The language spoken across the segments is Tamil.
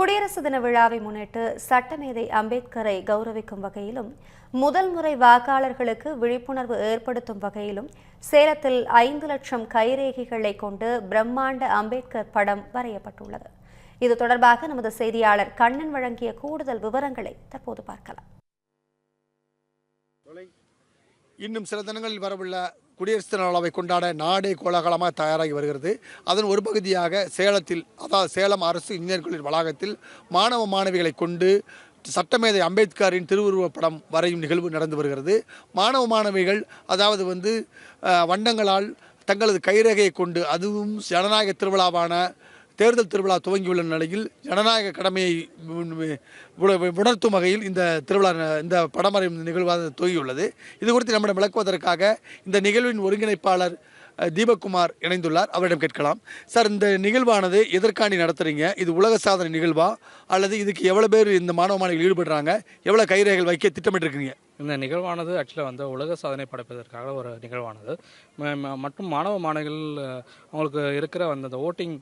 குடியரசு தின விழாவை முன்னிட்டு சட்டமேதை அம்பேத்கரை கௌரவிக்கும் வகையிலும் முதல் முறை வாக்காளர்களுக்கு விழிப்புணர்வு ஏற்படுத்தும் வகையிலும் சேலத்தில் ஐந்து லட்சம் கைரேகைகளை கொண்டு பிரம்மாண்ட அம்பேத்கர் படம் வரையப்பட்டுள்ளது. இது தொடர்பாக நமது செய்தியாளர் கண்ணன் வழங்கிய கூடுதல் விவரங்களை தற்போது பார்க்கலாம். இன்னும் சில தினங்களில் வரவுள்ள குடியரசு தின கொண்டாட நாடே கோலாகலமாக தயாராகி வருகிறது. அதன் ஒரு பகுதியாக சேலத்தில் அதாவது சேலம் அரசு இந்தியர் கல்லூரி வளாகத்தில் மாணவ மாணவிகளை கொண்டு சட்டமேதை அம்பேத்கரின் திருவுருவப் படம் வரையும் நிகழ்வு நடந்து வருகிறது. மாணவ மாணவிகள் அதாவது வந்து வண்ணங்களால் தங்களது கைரேகையை கொண்டு அதுவும் ஜனநாயக திருவிழாவான தேர்தல் திருவிழா துவங்கியுள்ள நிலையில் ஜனநாயக கடமையை உணர்த்தும் வகையில் இந்த திருவிழா இந்த படமறை நிகழ்வாக துவங்கியுள்ளது. இது குறித்து நம்மிடம் விளக்குவதற்காக இந்த நிகழ்வின் ஒருங்கிணைப்பாளர் தீபக்குமார் இணைந்துள்ளார். அவரிடம் கேட்கலாம். சார் இந்த நிகழ்வானது எதற்காண்டி நடத்துறீங்க? இது உலக சாதனை நிகழ்வா? அல்லது இதுக்கு எவ்வளோ பேர் இந்த மாணவ மாணவிகள் ஈடுபடுறாங்க? எவ்வளோ கைரேகைகள் வைக்க திட்டமிட்டிருக்கீங்க? இந்த நிகழ்வானது ஆக்சுவலாக வந்து உலக சாதனை படைப்பதற்காக ஒரு நிகழ்வானது. மற்றும் மாணவ மாணவிகள் அவங்களுக்கு இருக்கிற அந்த ஓட்டிங்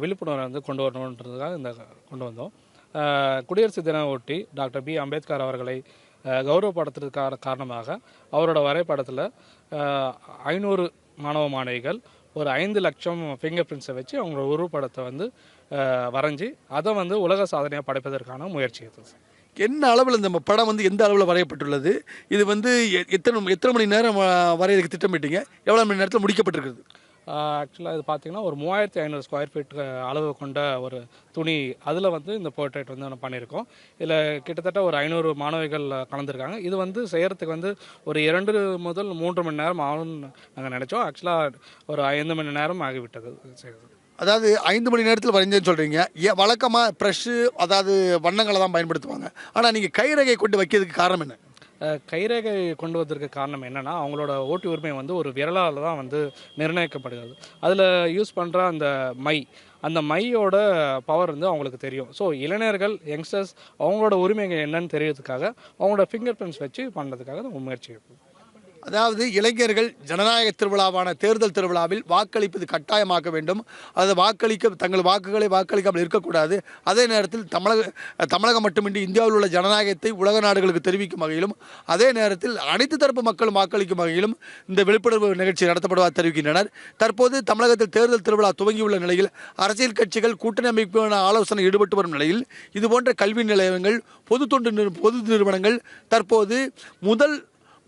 விழிப்புணர்வை வந்து கொண்டு வரணுன்றதுக்காக இந்த கொண்டு வந்தோம். குடியரசு தினம் ஒட்டி டாக்டர் பி. அம்பேத்கர் அவர்களை கௌரவப்படுத்துறதுக்கான காரணமாக அவரோட வரைபடத்தில் ஐநூறு மாணவ மாணவிகள் ஒரு ஐந்து லட்சம் ஃபிங்கர் பிரிண்ட்ஸை வச்சு அவங்களோட உருவப்படத்தை வந்து வரைஞ்சி அதை வந்து உலக சாதனையாக படைப்பதற்கான முயற்சி இது என்ன அளவில் இந்த படம் வந்து எந்த அளவில் வரையப்பட்டுள்ளது? இது வந்து எத்தனை எத்தனை மணி நேரம் அஹ், வரையறதுக்கு திட்டமிட்டீங்க? எவ்வளோ மணி நேரத்தில் முடிக்கப்பட்டிருக்குது ஆக்சுவலாக இது பார்த்தீங்கன்னா ஒரு மூவாயிரத்தி ஐநூறு ஸ்கொயர் ஃபீட் அளவு கொண்ட ஒரு துணி. அதில் வந்து இந்த போர்ட்ரேட் வந்து நம்ம பண்ணியிருக்கோம். இதில் கிட்டத்தட்ட ஒரு ஐநூறு மாணவிகள் கலந்துருக்காங்க. இது வந்து செய்கிறதுக்கு வந்து ஒரு இரண்டு முதல் மூன்று மணி நேரம் ஆகும்னு நாங்கள் நினச்சோம். ஆக்சுவலாக ஒரு ஐந்து மணி நேரம் ஆகிவிட்டது செய்கிறது அதாவது ஐந்து மணி நேரத்தில் வரைஞ்சேன்னு சொல்கிறீங்க ஏன் வழக்கமாக ப்ரெஷ்ஷு அதாவது வண்ணங்களை தான் பயன்படுத்துவாங்க. ஆனால் நீங்கள் கைரகை கொண்டு வைக்கிறதுக்கு காரணம் என்ன? கைரேகை கொண்டு வந்ததற்கு காரணம் என்னென்னா அவங்களோட ஓட்டு உரிமை வந்து ஒரு விரலால் தான் வந்து நிர்ணயிக்கப்படுகிறது. அதில் யூஸ் பண்ணுற அந்த மை அந்த மையோட பவர் வந்து அவங்களுக்கு தெரியும். ஸோ இளைஞர்கள் யங்ஸ்டர்ஸ் அவங்களோட உரிமைகள் என்னன்னு தெரியறதுக்காக அவங்களோட ஃபிங்கர் பிரிண்ட்ஸ் வச்சு பண்ணுறதுக்காக முயற்சி இருக்குது அதாவது இளைஞர்கள் ஜனநாயக திருவிழாவான தேர்தல் திருவிழாவில் வாக்களிப்பது கட்டாயமாக்க வேண்டும். அதை வாக்களிக்க தங்கள் வாக்குகளை வாக்களிக்காமல் இருக்கக்கூடாது. அதே நேரத்தில் தமிழக தமிழகம் மட்டுமின்றி இந்தியாவில் உள்ள ஜனநாயகத்தை உலக நாடுகளுக்கு தெரிவிக்கும் வகையிலும் அதே நேரத்தில் அனைத்து தரப்பு மக்களும் வாக்களிக்கும் வகையிலும் இந்த விழிப்புணர்வு நிகழ்ச்சி நடத்தப்படுவதாக தெரிவிக்கின்றனர். தற்போது தமிழகத்தில் தேர்தல் திருவிழா துவங்கியுள்ள நிலையில் அரசியல் கட்சிகள் கூட்டணி அமைப்பான ஆலோசனை ஈடுபட்டு வரும் நிலையில் இதுபோன்ற கல்வி நிலையங்கள் பொது தொண்டு பொது நிறுவனங்கள் தற்போது முதல்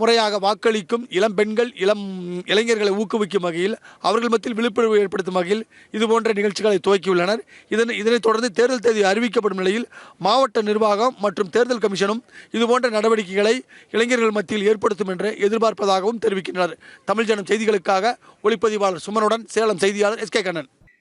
முறையாக வாக்களிக்கும் இளம் பெண்கள் இளம் இளைஞர்களை ஊக்குவிக்கும் வகையில் அவர்கள் மத்தியில் விழிப்புணர்வு ஏற்படுத்தும் வகையில் இதுபோன்ற நிகழ்ச்சிகளை துவக்கியுள்ளனர். இதனை இதனைத் தொடர்ந்து தேர்தல் தேதி அறிவிக்கப்படும் நிலையில் மாவட்ட நிர்வாகம் மற்றும் தேர்தல் கமிஷனும் இதுபோன்ற நடவடிக்கைகளை இளைஞர்கள் மத்தியில் ஏற்படுத்தும் என்று எதிர்பார்ப்பதாகவும் தெரிவிக்கின்றனர். தமிழ் ஜனம் செய்திகளுக்காக ஒளிப்பதிவாளர் சுமனுடன் சேலம் செய்தியாளர் எஸ் கே கண்ணன்.